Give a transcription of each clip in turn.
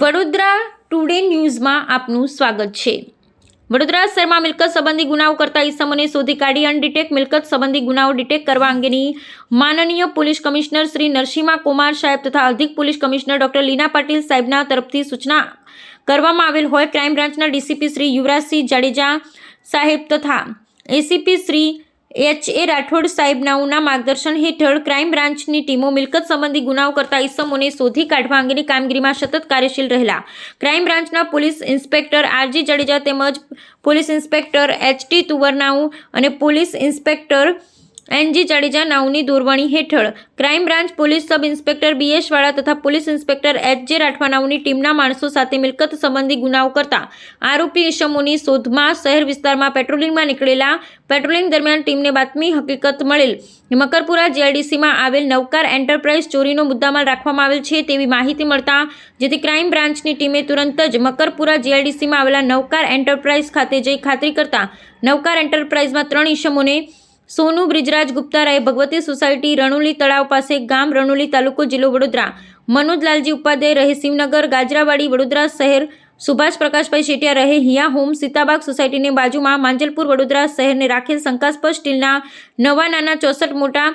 Vadodara today ન્યૂઝમાં આપનું સ્વાગત છે. વડોદરા શહેરમાં મિલકત સંબંધી ગુનાઓ કરતા ઇસમોને શોધી કાઢી અનડિટેક મિલકત સંબંધી ગુનાઓ ડિટેક્ટ કરવા અંગેની માનનીય પોલીસ કમિશનર શ્રી નરસિંહા કુમાર સાહેબ તથા અધિક police commissioner doctor Leena Patil સાહેબના તરફથી સૂચના કરવામાં આવેલ હોય. ક્રાઇમ બ્રાન્ચના ડીસીપી શ્રી યુવરાજસિંહ જાડેજા સાહેબ તથા ACP Shri H A Rathod સાહેબનાઓના માર્ગદર્શન હેઠળ ક્રાઇમ બ્રાન્ચની ટીમો મિલકત સંબંધી ગુનાઓ કરતા ઈસમોને શોધી કાઢવા અંગેની કામગીરીમાં સતત કાર્યશીલ રહેલા. ક્રાઇમ બ્રાન્ચના પોલીસ ઇન્સ્પેક્ટર આરજી જાડેજા તેમજ પોલીસ ઇન્સ્પેક્ટર એચ ટી તુવરનાઉ અને police inspector N G Jadeja નાઉની દોરવણી હેઠળ crime branch police sub inspector B S Vala તથા પોલીસ ઇન્સ્પેક્ટર એચ જે રાઠવા નાઉની ટીમના માણસો સાથે મિલકત સંબંધી ગુનાઓ કરતા આરોપી ઇસમોની શોધમાં શહેર વિસ્તારમાં પેટ્રોલિંગમાં નીકળેલા પેટ્રોલિંગ દરમિયાન ટીમને બાતમી હકીકત મળેલ. મકરપુરા જીઆઈડીસીમાં આવેલ નવકાર એન્ટરપ્રાઇઝ ચોરીનો મુદ્દામાલ રાખવામાં આવેલ છે તેવી માહિતી મળતા જેથી ક્રાઇમ બ્રાન્ચની ટીમે તુરંત જ મકરપુરા જીઆઈડીસીમાં આવેલા નવકાર એન્ટરપ્રાઇઝ ખાતે જઈ ખાતરી કરતા નવકાર એન્ટરપ્રાઇઝમાં ત્રણ ઈસમોને સોનુ બ્રિજરાજ ગુપ્તારાય ભગવતી સોસાયટી રણુલી તળાવ પાસે ગામ રણુલી તાલુકો જિલ્લો વડોદરા. મનોજલાલજી ઉપાધ્યાય રહે શિવનગર, ગાજરાવાડી, વડોદરા શહેર. સુભાષ પ્રકાશભાઈ શેટિયા રહે હિયા હોમ, સીતાબાગ સોસાયટીની બાજુમાં માંજલપુર, વડોદરા શહેરને રાખેલ શંકાસ્પદ સ્ટીલના નવા નાના ચોસઠ મોટા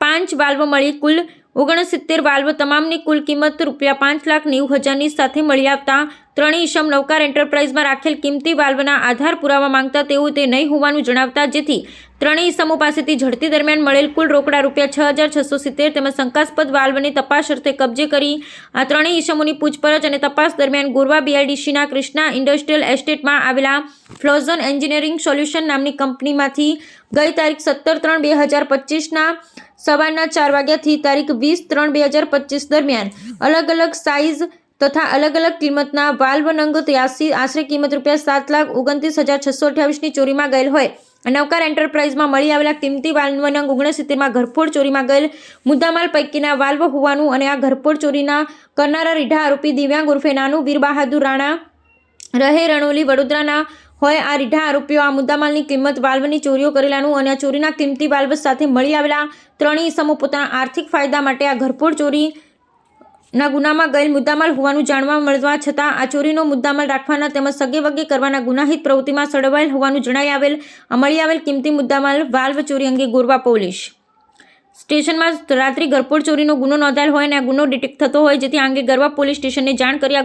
પાંચ વાલ્વ મળી કુલ ઓગણસિત્તેર વાલ્વ તમામની કુલ કિંમત રૂપિયા પાંચ લાખ નેવું હજારની સાથે મળી આવતા ત્રણેય ઈસમ નવકાર એન્ટરપ્રાઇઝમાં રાખેલ કિંમતી વાલ્વના આધાર પુરાવા માંગતા તેઓ તે નહીં હોવાનું જણાવતા જેથી ત્રણેય સમૂહ પાસેથી ઝડપી દરમિયાન મળેલ કુલ રોકડા રૂપિયા છ હજાર છસો સિત્તેર તેમજ શંકાસ્પદ વાલ્વની તપાસ અર્થે કબજે કરી આ ત્રણેય ઈસમોની પૂછપરછ અને તપાસ દરમિયાન ગોરવા બીઆઈડીસીના કૃષ્ણા ઇન્ડસ્ટ્રીયલ એસ્ટેટમાં આવેલા ફ્લોઝન એન્જિનિયરિંગ સોલ્યુશન નામની કંપનીમાંથી ગઈ તારીખ સત્તર ત્રણ બે હજાર પચીસના સવારના ચાર વાગ્યાથી તારીખ વીસ ત્રણ બે હજાર પચીસ દરમિયાન અલગ અલગ સાઇઝ તથા અલગ અલગ કિંમતના વાલ્વ નંગ ત્યાસી આશરે કિંમત રૂપિયા સાત લાખ ઓગણત્રીસ હજાર છસો અઠ્યાવીસની ચોરીમાં ગયેલ હોય. નવકાર એન્ટરપ્રાઇઝમાં મળી આવેલા કિંમતી વાલ્વ નંગ ઓગણસિત્તેરમાં ઘરફોડ ચોરીમાં ગયેલ મુદ્દામાલ પૈકીના વાલ્વ હોવાનું અને આ ઘરફોડ ચોરીના કરનારા રીઢા આરોપી દિવ્યાંગ ઉર્ફે નાનું વીર બહાદુર રાણા રહે રણોલી વડોદરાના હોય આ રીઢા આરોપીઓ આ મુદ્દામાલની કિંમત વાલ્વની ચોરીઓ કરેલાનું અને આ ચોરીના કિંમતી વાલ્વ સાથે મળી આવેલા ત્રણેય સમૂહ પોતાના આર્થિક ફાયદા માટે આ ઘરફોડ ચોરી ના ગુનામાં ગયેલ મુદ્દામાલ હોવાનું જાણવા મળવા છતાં આ ચોરીનો મુદ્દામાલ રાખવાના તેમજ સગે વગે કરવાના ગુનાહિત પ્રવૃત્તિમાં સડવાયેલ હોવાનું જણાઈ આવેલ, અમળી આવેલ કિંમતી મુદ્દામાલ વાલ્વ ચોરી અંગે ગોરવા પોલીસ. સ્ટેશનમાં રાત્રિ ગરપોડ ચોરીનો ગુનો નોંધાયેલ હોય અને આ ગુનો ડિટેક્ટ થતો હોય જેથી આ અંગે ગરવા પોલીસ સ્ટેશનને જાણ કરી આ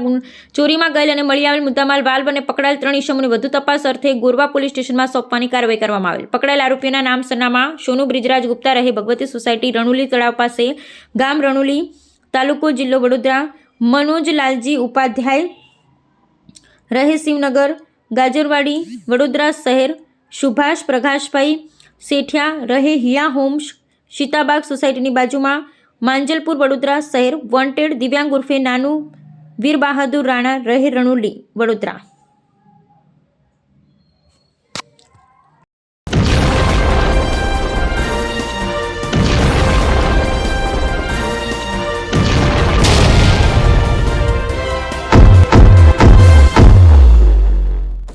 ચોરીમાં ગયેલ અને મળી આવેલ મુદ્દામાલ વાલ્વ અને પકડાયેલ ત્રણ ઇસમોની વધુ તપાસ અર્થે ગોરવા પોલીસ સ્ટેશનમાં સોંપવાની કાર્યવાહી કરવામાં આવેલ. પકડાયેલ આરોપીના નામ, સરનામા, સોનુ બ્રિજરાજ ગુપ્તા રહે ભગવતી સોસાયટી રણુલી તળાવ પાસે, ગામ રણુલી તાલુકો જિલ્લો વડોદરા, મનોજ લાલજી ઉપાધ્યાય, રહે શિવનગર, ગાજરવાડી, વડોદરા શહેર, સુભાષ પ્રકાશભાઈ, શેઠિયા, રહે હિયા હોમ્સ સીતાબાગ સોસાયટીની બાજુમાં, માંજલપુર વડોદરા શહેર, વોન્ટેડ દિવ્યાંગ ઉર્ફે નાનું વીર બહાદુર રાણા, રહે રણુલી વડોદરા.